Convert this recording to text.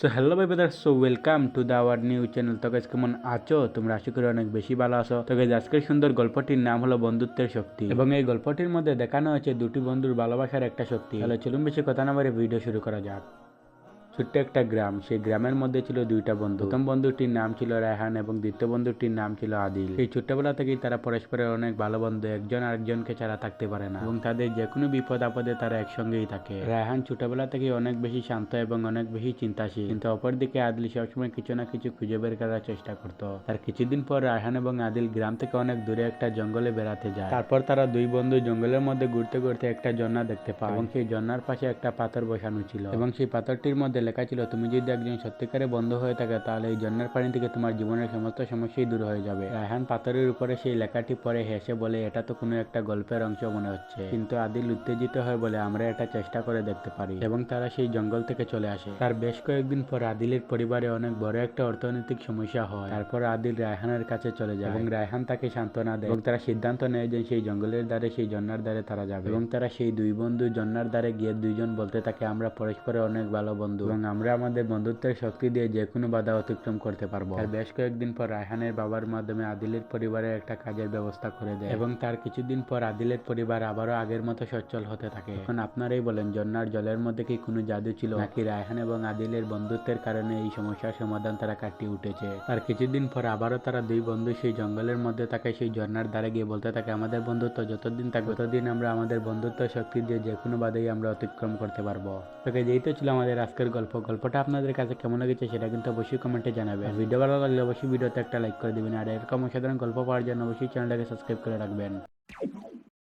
So hello bye brother so welcome to the our new channel তো guys কেমন আছো? তোমরা আশা করি অনেক বেশি ভালো আছো। তো গাইজ আজকের সুন্দর গল্পটির নাম হলো বন্ধুত্বের শক্তি। এবং এই গল্পটির মধ্যে দেখানো হয়েছে দুটি বন্ধুর ভালোবাসার একটা শক্তি। তাহলে চলুন বেশি কথা না বলে ভিডিও শুরু করা যাক। ছোট্ট একটা গ্রাম। সেই গ্রামের মধ্যে ছিল দুইটা বন্ধু। প্রথম বন্ধুটির নাম ছিল রায়হান এবং দ্বিতীয় বন্ধুটির নাম ছিল আদিল। এই ছোট্টবেলা থেকেই তারা পরস্পরের অনেক ভালো বন্ধু, একজন আরেকজনকে ছাড়া থাকতে পারে না। এবং তাদের যে কোনো বিপদ আপদে তারা একসঙ্গেই থাকে। রায়হান ছোটবেলা থেকে অনেক বেশি শান্ত এবং অনেক বেশি চিন্তাশীল। কিন্তু অপরদিকে আদিল সবসময় কিছু না কিছু খুঁজে বের করার চেষ্টা করত। তার কিছুদিন পর রায়হান এবং আদিল গ্রাম থেকে অনেক দূরে একটা জঙ্গলে বেড়াতে যায়। তারপর তারা দুই বন্ধু জঙ্গলের মধ্যে ঘুরতে ঘুরতে একটা ঝর্ণা দেখতে পায়। এবং সেই ঝর্ণার পাশে একটা পাথর বসানো ছিল। এবং সেই পাথরটির মধ্যে লেখা ছিল তুমি যদি একজন সত্যিকারে বন্ধ হয়ে থাকে, তাহলে এই ঝর্ণার পানি থেকে তোমার জীবনের সমস্ত সমস্যাই দূর হয়ে যাবে। রায়হান পাথরের উপরে সেই লেখাটি পরে হেসে বলে, এটা তো কোনো একটা গল্পের অংশ মনে হচ্ছে। কিন্তু আদিল উত্তেজিত হয়ে বলে, আমরা এটা চেষ্টা করে দেখতে পারি। এবং তারা সেই জঙ্গল থেকে চলে আসে। তার বেশ কয়েকদিন পর আদিলের পরিবারে অনেক বড় একটা অর্থনৈতিক সমস্যা হয়। তারপর আদিল রায়হানের কাছে চলে যায় এবং রায়হান তাকে সান্ত্বনা দেয় এবং তারা সিদ্ধান্ত নেয় যে সেই জঙ্গলের দ্বারে, সেই জন্নার দ্বারে তারা যাবে। এবং তারা সেই দুই বন্ধু জন্নার দ্বারে গিয়ে দুইজন বলতে থাকে, আমরা পরস্পরের অনেক ভালো বন্ধু। আমরা আমাদের বন্ধুত্বের শক্তি দিয়ে যে কোনো বাধা অতিক্রম করতে পারব। আর বেশ কয়েকদিন পর রায়হানের বাবার মাধ্যমে আদিলের পরিবারের একটা কাজের ব্যবস্থা করে দেয় এবং তার কিছুদিন পর আদিলের পরিবার আবারও আগের মতো সচ্ছল হতে থাকে। এখন আপনারাই বলেন জন্নার জলের মধ্যে কি কোনো জাদু ছিল? নাকি রায়হান এবং আদিলের বন্ধুত্বের কারণে এই সমস্যার সমাধান তারা কাটিয়ে উঠেছে? তার কিছুদিন পর আবারও তারা দুই বন্ধু সেই জঙ্গলের মধ্যে থাকে সেই ঝর্ণার দ্বারে গিয়ে বলতে থাকে, আমাদের বন্ধুত্ব যতদিন থাকবে ততদিন আমরা আমাদের বন্ধুত্ব শক্তি দিয়ে যে কোনো বাধাই আমরা অতিক্রম করতে পারব। তোকে যেই তো ছিল আমাদের আজকের গল্প। গল্পটা আপনাদের কাছে কেমন লেগেছে সেটা কিন্তু অবশ্যই কমেন্টে জানাবেন ভিডিও ভালো লাগলে অবশ্যই ভিডিওতে একটা লাইক করে দেবেন। আর এরকম অসাধারণ গল্প পাওয়ার জন্য অবশ্যই চ্যানেলটাকে সাবস্ক্রাইব করে রাখবেন।